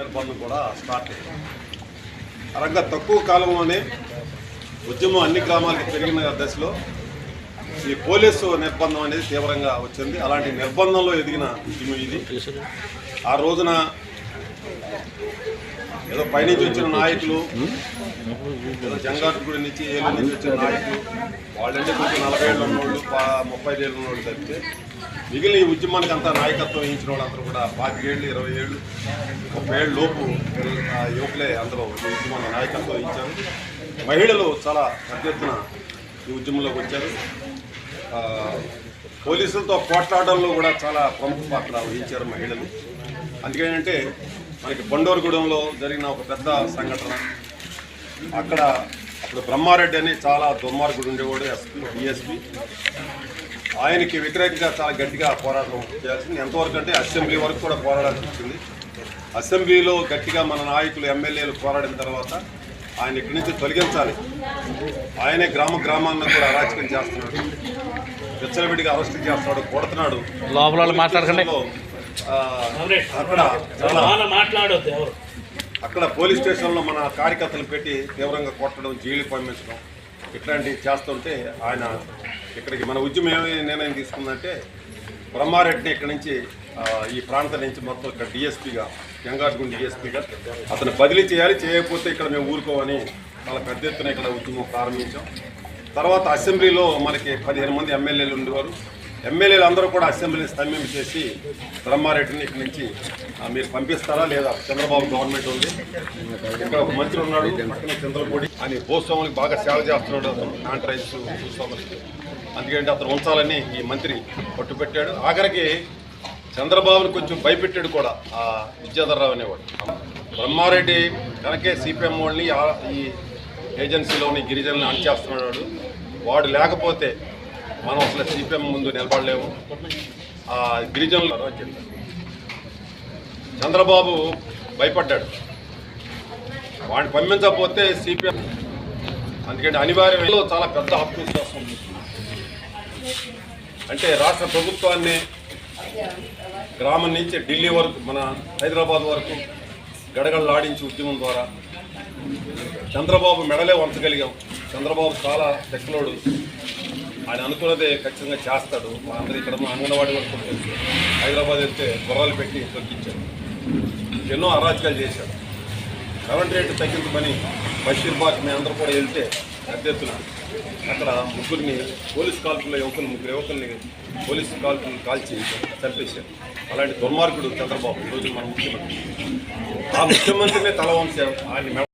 నిర్బంధం కూడా స్టార్ట్ అయింది. ఆ తక్కువ కాలంలోనే ఉద్యమం అన్ని గ్రామాలకి పెరిగిన దశలో ఈ పోలీసు నిర్బంధం అనేది తీవ్రంగా వచ్చింది. అలాంటి నిర్బంధంలో ఎదిగిన ఉద్యమం ఇది. ఆ రోజున ఏదో పైనుంచి వచ్చిన నాయకులు ఏదో జంగాటుగుడి నుంచి ఏళ్ళ నుంచి వచ్చిన నాయకులు వాళ్ళంటే కొంచెం నలభై ఏళ్ళు ఉన్నోళ్ళు పా- ముప్పై ఏళ్ళు ఉన్నోళ్ళు తప్పితే మిగిలిన ఈ ఉద్యమానికి అంతా నాయకత్వం వహించిన వాళ్ళందరూ కూడా పాతికేళ్ళు ఇరవై ఏళ్ళు ముప్పై ఏళ్ళు లోపు ఆ యువకులే అందరూ ఈ ఉద్యమాన్ని నాయకత్వం వహించారు. మహిళలు చాలా పెద్ద ఎత్తున ఈ ఉద్యమంలోకి వచ్చారు. పోలీసులతో పోట్లాడడంలో కూడా చాలా ప్రముఖ పాత్ర వహించారు మహిళలు. అందుకేంటంటే మనకి బండోరుగూడెంలో జరిగిన ఒక పెద్ద సంఘటన. అక్కడ అప్పుడు బ్రహ్మారెడ్డి అని చాలా దుర్మార్గుడు ఉండేవాడు ఎస్పీ డిఎస్పీ. ఆయనకి వ్యతిరేకంగా చాలా గట్టిగా పోరాటం చేయాల్సింది. ఎంతవరకు అంటే అసెంబ్లీ వరకు కూడా పోరాడాల్సి వచ్చింది. అసెంబ్లీలో గట్టిగా మన నాయకులు ఎమ్మెల్యేలు పోరాడిన తర్వాత ఆయన ఇక్కడి నుంచి తొలగించాలి. ఆయనే గ్రామ గ్రామాలను కూడా అరాచకం చేస్తున్నాడు. విచ్చలవిడిగా అరెస్ట్ చేస్తున్నాడు కొడుతున్నాడు. లోపల మాట్లాడకండి. అక్కడ మాట్లాడొద్దు ఎవరు. అక్కడ పోలీస్ స్టేషన్లో మన కార్యకర్తలు పెట్టి తీవ్రంగా కొట్టడం జైలు పంపించడం ఇట్లాంటివి చేస్తుంటే ఆయన ఇక్కడికి మన ఉద్యమం ఏమి నిర్ణయం తీసుకుందంటే బ్రహ్మారెడ్డిని ఇక్కడి నుంచి ఈ ప్రాంతం నుంచి మొత్తం ఇక్కడ డిఎస్పీగా గంగార్గుండ్ డిఎస్పీగా అతను బదిలీ చేయాలి చేయకపోతే ఇక్కడ మేము ఊరుకోమని చాలా పెద్ద ఎత్తున ఇక్కడ ఉద్యమం ప్రారంభించాం. తర్వాత అసెంబ్లీలో మనకి పదిహేను మంది ఎమ్మెల్యేలు ఉండేవారు. ఎమ్మెల్యేలు అందరూ కూడా అసెంబ్లీని స్తంభం చేసి బ్రహ్మారెడ్డిని ఇక్కడి నుంచి మీరు పంపిస్తారా లేదా? చంద్రబాబు గవర్నమెంట్ ఉంది. ఇక్కడ ఒక మంత్రి ఉన్నాడు పక్కన చంద్రపూడి అని భూస్వాములకు బాగా సేవ చేస్తున్నాడు అతను. కాంట్రాక్ట్స్ భూస్వాములకి. అందుకంటే అతను ఉంచాలని ఈ మంత్రి పట్టుపెట్టాడు ఆఖరికి చంద్రబాబుని కొంచెం భయపెట్టాడు కూడా ఆ విద్యాధర్రావు అనేవాడు. బ్రహ్మారెడ్డి కనుకే సిపిఎం వాళ్ళని ఈ ఏజెన్సీలోని గిరిజనులను అణచేస్తున్నాడు వాడు లేకపోతే మనం అసలు సిపిఎం ముందు నిలబడలేము. ఆ గిరిజనులు అని చెప్పారు. చంద్రబాబు భయపడ్డాడు. వాడిని పంపించకపోతే సిపిఎం అందుకంటే అనివార్యంలో చాలా పెద్ద హక్కు వస్తుంది అంటే రాష్ట్ర ప్రభుత్వాన్ని గ్రామం నుంచి ఢిల్లీ వరకు మన హైదరాబాద్ వరకు గడగడలాడించి ఉద్యమం ద్వారా చంద్రబాబు మెడలే వంచగలిగాం. చంద్రబాబు చాలా టెక్నోడు ఆయన అనుకున్నదే ఖచ్చితంగా చేస్తాడు. మా అందరి ఇక్కడ మా అంగన్వాడీ వరకు కూడా తెలుసు హైదరాబాద్ వెళ్తే గుర్రాలు పెట్టి తొక్కించాడు ఎన్నో అరాచకాలు చేశాడు. కరెంట్ రేటు తగ్గించమని బషీర్బాగ్ మేము అందరూ కూడా వెళ్తే పెద్ద ఎత్తున అక్కడ ముగ్గురిని పోలీస్ కాల్పుల్లో యువకులు ముగ్గురు యువకుల్ని పోలీస్ కాల్పులు కాల్చి చంపేశారు. అలాంటి దుర్మార్గుడు చంద్రబాబు. ఈరోజు మన ముఖ్యమంత్రి. ఆ ముఖ్యమంత్రినే తలవంశారు ఆయన